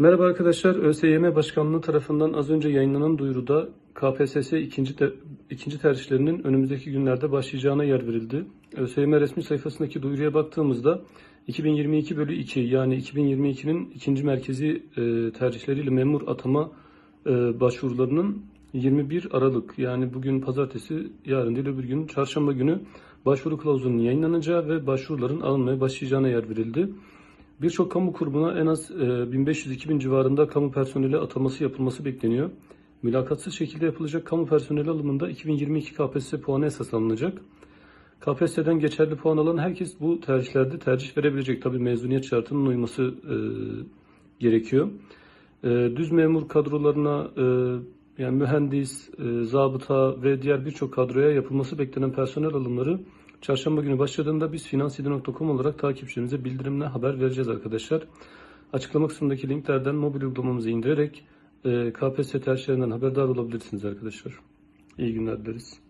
Merhaba arkadaşlar. ÖSYM Başkanlığı tarafından az önce yayınlanan duyuruda KPSS ikinci, te- ikinci tercihlerinin önümüzdeki günlerde başlayacağına yer verildi. ÖSYM resmi sayfasındaki duyuruya baktığımızda 2022 bölü 2 yani 2022'nin ikinci merkezi e, tercihleriyle memur atama e, başvurularının 21 Aralık yani bugün pazartesi yarın değil öbür gün çarşamba günü başvuru kılavuzunun yayınlanacağı ve başvuruların alınmaya başlayacağına yer verildi. Birçok kamu kurumuna en az e, 1500-2000 civarında kamu personeli ataması yapılması bekleniyor. Mülakatsız şekilde yapılacak kamu personeli alımında 2022 KPSS puanı esas alınacak. KPSS'den geçerli puan alan herkes bu tercihlerde tercih verebilecek. Tabii mezuniyet şartının uyması e, gerekiyor. E, düz memur kadrolarına e, yani mühendis, e, zabıta ve diğer birçok kadroya yapılması beklenen personel alımları çarşamba günü başladığında biz finansiyedi.com olarak takipçilerimize bildirimle haber vereceğiz arkadaşlar. Açıklama kısmındaki linklerden mobil uygulamamızı indirerek e, KPSS tercihlerinden haberdar olabilirsiniz arkadaşlar. İyi günler dileriz.